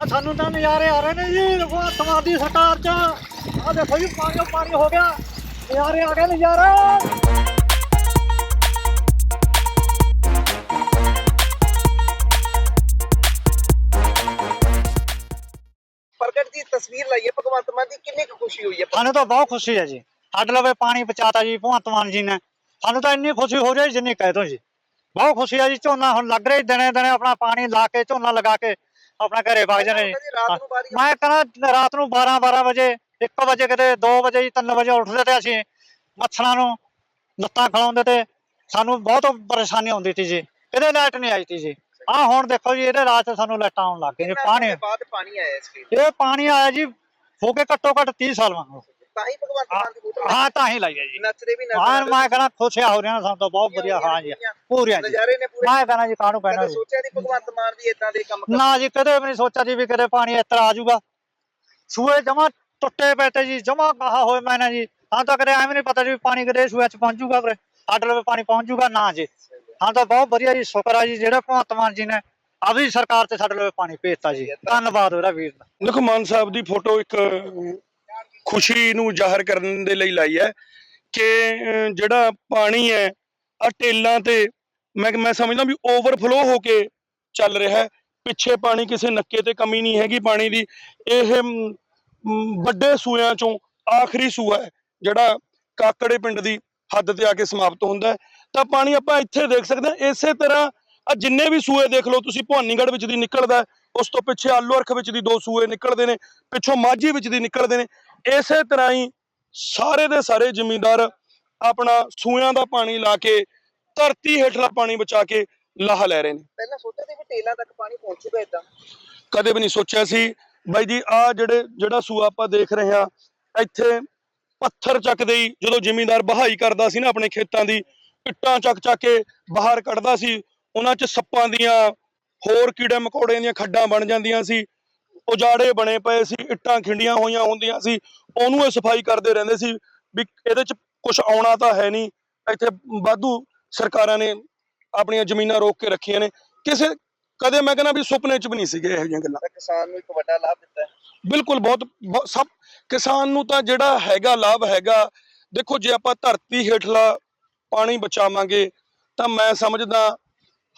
ਸਾਨੂੰ ਤਾਂ ਨਜ਼ਾਰੇ ਆ ਰਹੇ ਨੇ ਜੀ ਦੇਖੋ ਸਮਾਜ ਦੀ ਸਰਕਾਰ ਚ। ਆ ਦੇਖੋ ਜੀ ਪਾਣੀ ਓ ਪਾਣੀ ਹੋ ਗਿਆ। ਨਜ਼ਾਰੇ ਆ ਗਏ ਨਜ਼ਾਰੇ। ਪ੍ਰਗਟ ਦੀ ਤਸਵੀਰ ਲਈ ਹੈ ਭਗਵੰਤ ਮਾਨ ਦੀ ਕਿੰਨੀ ਕੁ ਖੁਸ਼ੀ ਹੋਈ ਹੈ? ਸਾਨੂੰ ਤਾਂ ਬਹੁਤ ਖੁਸ਼ੀ ਹੈ ਜੀ। ਸਾਡੇ ਲਵੇ ਪਾਣੀ ਪਹੁੰਚਾਤਾ ਜੀ ਭਗਵੰਤ ਮਾਨ ਜੀ ਨੇ। ਸਾਨੂੰ ਤਾਂ ਇੰਨੀ ਖੁਸ਼ੀ ਹੋ ਰਹੀ ਜਿੰਨੀ ਕਹਿ ਦੋ ਜੀ। ਬਹੁਤ ਖੁਸ਼ੀ ਹੈ ਜੀ ਝੋਨਾ ਹੁਣ ਲੱਗ ਰਿਹਾ ਦਿਨੇ ਦਿਨੇ ਆਪਣਾ ਪਾਣੀ ਲਾ ਕੇ ਝੋਨਾ ਲਗਾ ਕੇ। ਆਪਣਾ ਘਰੇ ਵਗ ਜਾਣੇ ਜੀ। ਮੈਂ ਕਹਿੰਦਾ ਰਾਤ ਨੂੰ 12 12 ਵਜੇ 1 ਵਜੇ ਕਿਤੇ 2 ਵਜੇ ਜੀ 3 ਵਜੇ ਉੱਠਦੇ ਤੇ ਅਸੀਂ ਮੱਛਰਾਂ ਨੂੰ ਲੱਤਾਂ ਖਿਲਾਉਂਦੇ ਤੇ ਸਾਨੂੰ ਬਹੁਤ ਪਰੇਸ਼ਾਨੀ ਆਉਂਦੀ ਸੀ ਜੀ। ਇਹਦੇ ਲਾਈਟ ਨਹੀਂ ਆਈ ਸੀ ਜੀ। ਆਹ ਹੁਣ ਦੇਖੋ ਜੀ ਇਹਦੇ ਰਾਤ ਸਾਨੂੰ ਲਾਈਟਾਂ ਆਉਣ ਲੱਗ ਗਈਆਂ ਜੀ ਪਾਣੀ ਬਾਅਦ ਪਾਣੀ ਆਇਆ ਇਸ ਲਈ ਇਹ ਪਾਣੀ ਆਇਆ ਜੀ ਹੋ ਕੇ ਘੱਟੋ ਘੱਟ 30 ਸਾਲ ਵਾਂਗੂ। ਤਾਂ ਹੀ ਭਗਵੰਤ ਮਾਨ ਦੀ ਵੋਟ ਹਾਂ ਤਾਂ ਹੀ ਲਾਈ ਹੈ ਜੀ। ਨੱਚਦੇ ਵੀ ਹਾਂ ਨਜ਼ਰ ਮੈਂ ਕਹਿੰਦਾ ਖੁਸ਼ਿਆ ਹੋ ਰਿਹਾ ਸਾਨੂੰ ਤਾਂ ਬਹੁਤ ਵਧੀਆ ਹਾਂ ਜੀ। ਪੂਰੀਆਂ ਜੀ। ਨਜ਼ਾਰੇ ਨੇ ਪੂਰੇ। ਮੈਂ ਕਹਿੰਦਾ ਜੀ ਕਾਹਨੂੰ ਕਦੇ ਜੀ। ਸੋਚਿਆ ਨਹੀਂ ਭਗਵੰਤ ਮਾਨ ਵੀ ਇਦਾਂ ਦੇ ਕੰਮ ਨਾ ਜੀ ਕਦੇ ਵੀ ਨਹੀਂ ਸੋਚਿਆ ਜੀ ਵੀ ਕਦੇ ਪਾਣੀ ਇਸ ਤਰ੍ਹਾਂ ਆ ਜਾਊਗਾ। ਸੂਏ ਜਮਾ ਟੁੱਟੇ ਪਏ ਤੇ ਜੀ ਜਮਾ ਕਹਾ ਹੋਏ ਮੈਨੇ ਜੀ। ਹਾਂ ਤਾਂ ਕਦੇ ਐਵੇਂ ਨਹੀਂ ਪਤਾ ਜੀ ਵੀ ਪਾਣੀ ਕਦੇ ਸੂਏ ਚ ਪਹੁੰਚ ਜਾਊਗਾ ਫਿਰ ਸਾਡੇ ਲਵੇ ਪਾਣੀ ਪਹੁੰਚ ਜਾਊਗਾ ਨਾ ਜੀ। ਹਾਂ ਤਾਂ ਬਹੁਤ ਵਧੀਆ ਜੀ ਸ਼ੁਕਰ ਆ ਜੀ ਜਿਹੜਾ ਭਗਵੰਤ ਮਾਨ ਜੀ ਨੇ ਆਪਣੀ ਸਰਕਾਰ ਤੇ ਸਾਡੇ ਲਵੇ ਪਾਣੀ ਭੇਜਤਾ ਜੀ। ਧੰਨਵਾਦ ਉਹਦਾ ਵੀਰ ਦਾ। ਦੇਖੋ ਮਾਨ ਸਾਹਿਬ ਦੀ ਫੋਟੋ ਇੱਕ ਖੁਸ਼ੀ ਨੂੰ ਜ਼ਾਹਰ ਕਰਨ ਦੇ ਲਈ ਲਾਈ ਹੈ ਕਿ ਜਿਹੜਾ ਪਾਣੀ ਹੈ ਆ ਟੇਲਾਂ ਤੇ ਮੈਂ ਮੈਂ ਸਮਝਦਾ ਵੀ ਓਵਰਫਲੋ ਹੋ ਕੇ ਚੱਲ ਰਿਹਾ ਹੈ। ਪਿੱਛੇ ਪਾਣੀ ਕਿਸੇ ਨੱਕੇ ਤੇ ਕਮੀ ਨਹੀਂ ਹੈਗੀ ਪਾਣੀ ਦੀ। ਇਹ ਵੱਡੇ ਸੂਆਂ ਚੋਂ ਆਖਰੀ ਸੂਆ ਹੈ, ਜਿਹੜਾ ਕਾਕੜੇ ਪਿੰਡ ਦੀ ਹੱਦ ਤੇ ਆ ਕੇ ਸਮਾਪਤ ਹੁੰਦਾ ਤਾਂ ਪਾਣੀ ਆਪਾਂ ਇੱਥੇ ਦੇਖ ਸਕਦੇ ਹਾਂ, ਇਸੇ ਤਰ੍ਹਾਂ ਆ ਜਿੰਨੇ ਵੀ ਸੂਏ ਦੇਖ ਲਓ, ਤੁਸੀਂ ਭਵਾਨੀਗੜ੍ਹ ਵਿੱਚ ਦੀ ਨਿਕਲਦਾ ਉਸ ਤੋਂ ਪਿੱਛੇ ਆਲੂ ਅਰਖ ਵਿੱਚ ਦੀ ਦੋ ਸੂਏ ਨਿਕਲਦੇ ਨੇ, ਪਿੱਛੋਂ ਮਾਝੀ ਵਿੱਚ ਦੀ ਨਿਕਲਦੇ ਨੇ। ਇਸੇ ਤਰ੍ਹਾਂ ਹੀ ਸਾਰੇ ਦੇ ਸਾਰੇ ਜ਼ਿਮੀਂਦਾਰ ਆਪਣਾ ਸੂਆਂ ਦਾ ਪਾਣੀ ਲਾ ਕੇ ਧਰਤੀ ਹੇਠਲਾ ਪਾਣੀ ਬਚਾ ਕੇ ਲਾਹਾ ਲੈ ਰਹੇ ਨੇ। ਪਹਿਲਾਂ ਸੋਚਿਆ ਸੀ ਵੀ ਟੇਲਾਂ ਤੱਕ ਪਾਣੀ ਪਹੁੰਚੂਗਾ ਇਦਾਂ ਕਦੇ ਵੀ ਨਹੀਂ ਸੋਚਿਆ ਸੀ। ਬਾਈ ਜੀ ਆ ਜਿਹੜੇ ਜਿਹੜਾ ਸੂਆ ਆਪਾਂ ਦੇਖ ਰਹੇ ਹਾਂ ਇੱਥੇ ਪੱਥਰ ਚੱਕਦੇ ਹੀ ਜਦੋਂ ਜ਼ਿਮੀਂਦਾਰ ਬਹਾਈ ਕਰਦਾ ਸੀ ਨਾ ਆਪਣੇ ਖੇਤਾਂ ਦੀ ਇੱਟਾਂ ਚੱਕ ਚੱਕ ਕੇ ਬਾਹਰ ਕੱਢਦਾ ਸੀ ਉਹਨਾਂ 'ਚ ਸੱਪਾਂ ਦੀਆਂ ਹੋਰ ਕੀੜੇ ਮਕੌੜਿਆਂ ਦੀਆਂ ਖੱਡਾਂ ਬਣ ਜਾਂਦੀਆਂ ਸੀ ਉਜਾੜੇ ਬਣੇ ਪਏ ਸੀ ਇੱਟਾਂ ਖਿੰਡੀਆਂ ਹੋਈਆਂ ਹੁੰਦੀਆਂ ਸੀ ਉਹਨੂੰ ਇਹ ਸਫ਼ਾਈ ਕਰਦੇ ਰਹਿੰਦੇ ਸੀ ਵੀ ਇਹਦੇ 'ਚ ਕੁਝ ਆਉਣਾ ਤਾਂ ਹੈ ਨਹੀਂ ਇੱਥੇ ਵਾਧੂ ਸਰਕਾਰਾਂ ਨੇ ਆਪਣੀਆਂ ਜ਼ਮੀਨਾਂ ਰੋਕ ਕੇ ਰੱਖੀਆਂ ਨੇ। ਕਿਸੇ ਕਦੇ ਮੈਂ ਕਹਿੰਦਾ ਵੀ ਸੁਪਨੇ 'ਚ ਵੀ ਨਹੀਂ ਸੀਗੇ ਇਹੋ ਜਿਹੀਆਂ ਗੱਲਾਂ। ਕਿਸਾਨ ਨੂੰ ਇੱਕ ਵੱਡਾ ਲਾਭ ਦਿੱਤਾ ਹੈ। ਬਿਲਕੁਲ ਬਹੁਤ ਬਹੁਤ- ਸਭ ਕਿਸਾਨ ਨੂੰ ਤਾਂ ਜਿਹੜਾ ਹੈਗਾ ਲਾਭ ਹੈਗਾ। ਦੇਖੋ ਜੇ ਆਪਾਂ ਧਰਤੀ ਹੇਠਲਾ ਪਾਣੀ ਬਚਾਵਾਂਗੇ ਤਾਂ ਮੈਂ ਸਮਝਦਾ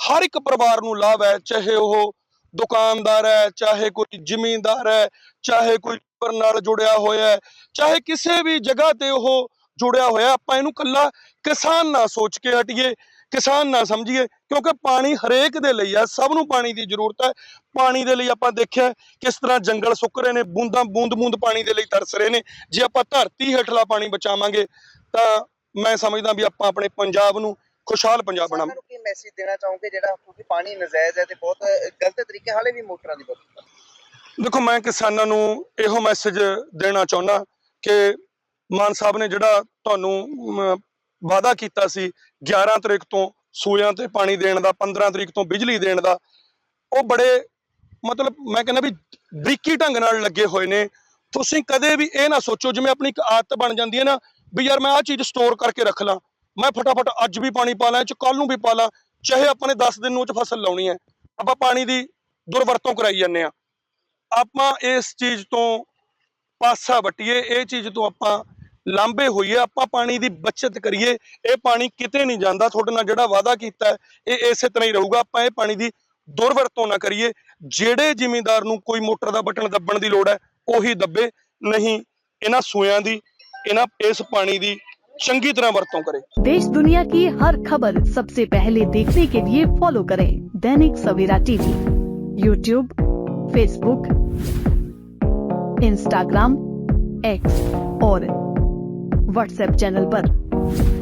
ਹਰ ਇੱਕ ਪਰਿਵਾਰ ਨੂੰ ਲਾਭ ਹੈ ਚਾਹੇ ਉਹ ਦੁਕਾਨਦਾਰ ਹੈ ਚਾਹੇ ਕੋਈ ਜ਼ਿਮੀਂਦਾਰ ਹੈ ਚਾਹੇ ਕੋਈ ਪਰ ਨਾਲ ਜੁੜਿਆ ਹੋਇਆ ਹੈ ਚਾਹੇ ਕਿਸੇ ਵੀ ਜਗ੍ਹਾ ਤੇ ਉਹ ਜੁੜਿਆ ਹੋਇਆ ਆਪਾਂ ਇਹਨੂੰ ਕੱਲਾ ਕਿਸਾਨ ਨਾ ਸੋਚ ਕੇ ਹਟੀਏ ਕਿਸਾਨ ਨਾ ਸਮਝੀਏ ਕਿਉਂਕਿ ਪਾਣੀ ਹਰੇਕ ਦੇ ਲਈ ਹੈ ਸਭ ਨੂੰ ਪਾਣੀ ਦੀ ਜ਼ਰੂਰਤ ਹੈ। ਪਾਣੀ ਦੇ ਲਈ ਆਪਾਂ ਦੇਖਿਆ ਕਿਸ ਤਰ੍ਹਾਂ ਜੰਗਲ ਸੁੱਕ ਰਹੇ ਨੇ ਬੂੰਦਾਂ ਬੂੰਦ ਬੂੰਦ ਪਾਣੀ ਦੇ ਲਈ ਤਰਸ ਰਹੇ ਨੇ। ਜੇ ਆਪਾਂ ਧਰਤੀ ਹੇਠਲਾ ਪਾਣੀ ਬਚਾਵਾਂਗੇ ਤਾਂ ਮੈਂ ਸਮਝਦਾ ਵੀ ਆਪਾਂ ਆਪਣੇ ਪੰਜਾਬ ਨੂੰ ਖੁਸ਼ਹਾਲ ਪੰਜਾਬ ਨੂੰ ਕੀ ਮੈਸੇਜ ਦੇਣਾ ਚਾਹੋਗੇ ਜਿਹੜਾ ਕਿਉਂਕਿ ਪਾਣੀ ਨਜਾਇਜ਼ ਹੈ ਤੇ ਬਹੁਤ ਗਲਤ ਤਰੀਕੇ ਹਾਲੇ ਵੀ ਮੋਟਰਾਂ ਦੀ ਵਰਤੋਂ ਦੇਖੋ ਮੈਂ ਕਿਸਾਨਾਂ ਨੂੰ ਇਹੋ ਮੈਸੇਜ ਦੇਣਾ ਚਾਹੁੰਦਾ ਕਿ ਮਾਨ ਸਾਹਿਬ ਨੇ ਜਿਹੜਾ ਤੁਹਾਨੂੰ ਵਾਅਦਾ ਕੀਤਾ ਸੀ 11 ਤਰੀਕ ਤੋਂ ਸੂਇਆਂ ਤੇ ਪਾਣੀ ਦੇਣ ਦਾ 15 ਤਰੀਕ ਤੋਂ ਬਿਜਲੀ ਦੇਣ ਦਾ, ਉਹ ਬੜੇ ਮਤਲਬ ਮੈਂ ਕਹਿੰਦਾ ਵੀ ਬਰੀਕੀ ਢੰਗ ਨਾਲ ਲੱਗੇ ਹੋਏ ਨੇ। ਤੁਸੀਂ ਕਦੇ ਵੀ ਇਹ ਨਾ ਸੋਚੋ, ਜਿਵੇਂ ਆਪਣੀ ਇੱਕ ਆਦਤ ਬਣ ਜਾਂਦੀ ਹੈ ਨਾ ਵੀ ਯਾਰ ਮੈਂ ਆਹ ਚੀਜ਼ ਸਟੋਰ ਕਰਕੇ ਰੱਖ ਲਾਂ, ਮੈਂ ਫਟਾਫਟ ਅੱਜ ਵੀ ਪਾਣੀ ਪਾ ਲਾਂ ਚ ਕੱਲ ਨੂੰ ਵੀ ਪਾ ਲਾਂ, ਚਾਹੇ ਆਪਾਂ ਨੇ 10 ਦਿਨ ਨੂੰ ਚ ਫਸਲ ਲਾਉਣੀ ਹੈ। ਆਪਾਂ ਪਾਣੀ ਦੀ ਦੁਰਵਰਤੋਂ ਕਰਾਈ ਜਾਂਦੇ ਆ ਆਪਾਂ ਇਸ ਚੀਜ਼ ਤੋਂ ਪਾਸਾ ਵਟੀਏ, ਇਹ ਚੀਜ਼ ਤੋਂ ਆਪਾਂ ਲਾਂਬੇ ਹੋਈਏ ਆਪਾਂ ਪਾਣੀ ਦੀ ਬਚਤ ਕਰੀਏ ਇਹ ਪਾਣੀ ਕਿਤੇ ਨਹੀਂ ਜਾਂਦਾ ਤੁਹਾਡੇ ਨਾਲ ਜਿਹੜਾ ਵਾਅਦਾ ਕੀਤਾ ਹੈ, ਇਹ ਇਸੇ ਤਰ੍ਹਾਂ ਹੀ ਰਹੂਗਾ ਆਪਾਂ ਇਹ ਪਾਣੀ ਦੀ ਦੁਰਵਰਤੋਂ ਨਾ ਕਰੀਏ ਜਿਹੜੇ ਜ਼ਿਮੀਂਦਾਰ ਨੂੰ ਕੋਈ ਮੋਟਰ ਦਾ ਬਟਨ ਦੱਬਣ ਦੀ ਲੋੜ ਹੈ ਉਹੀ ਦੱਬੇ ਨਹੀਂ ਇਹਨਾਂ ਸੂਆਂ ਦੀ ਇਹਨਾਂ ਇਸ ਪਾਣੀ ਦੀ ਚੰਗੀ ਤਰ੍ਹਾਂ ਵਰਤੋਂ ਕਰੇ देश दुनिया की हर खबर सबसे पहले देखने के लिए फॉलो करें Dainik Savera TV YouTube Facebook Instagram X और व्हाट्सएप चैनल पर।